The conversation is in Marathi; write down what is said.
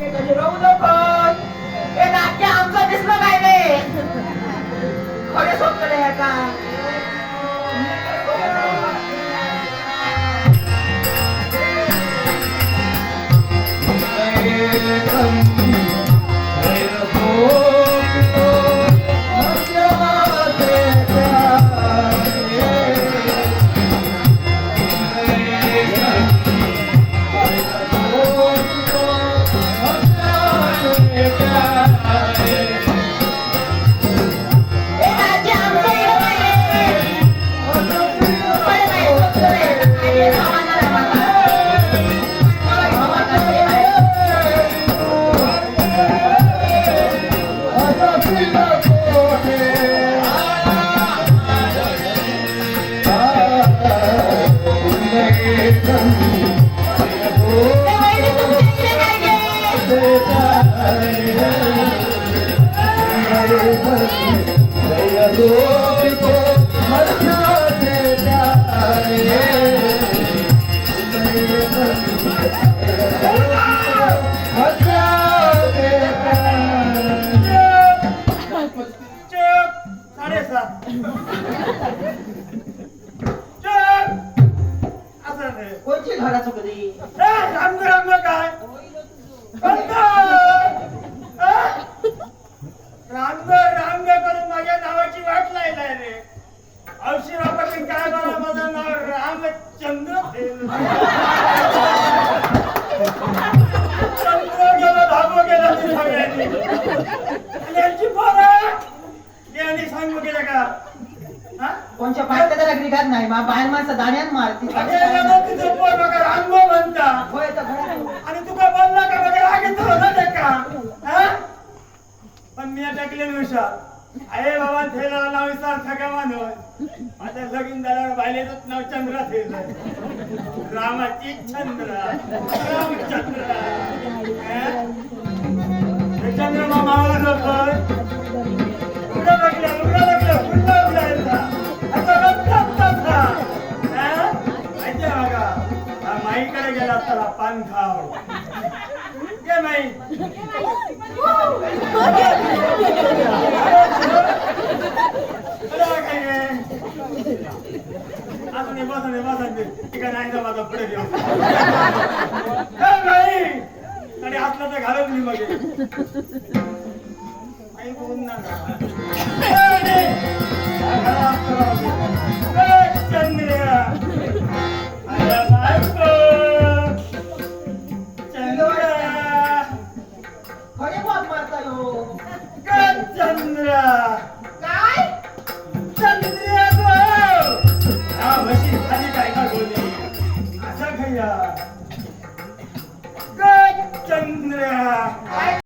Kita. साडेसात कोणची घराचं कधी? ए, रामग काय? बंद! ए? रामग करून माझ्या नावाची वाट लायलाय रे. औषधापासून काय बरं माझं नाव रामचंद्र चंद्र गेलं धाबो गेला ते सगळ्यांनी. आणि यांची पोरं? यांनी सांगू गेलं का? हा? कोणच्या पायथ्याला ग्रिगात नाही मा बाहेर माणसं दाण्यात मारती रामगो म्हणता. होय तर आणि तुका बोलला का बघा राग येतो ना का? हा? पण मी टाकले हुशार. अरे बाबा थेला नाव विचार सगळ्या मानव आता लगीन झाल्यावर बायलेच नाव चंद्र ठेवलं रामाची चंद्र. रामचंद्र. चंद्र मामाला झोपलोय पान खाव ये माई नाही बसा नाही बसा नाही ठीक आहे नाही माझा पुढे घेऊ. आणि आतला तर घालत नाही मग. आई बोलून ना.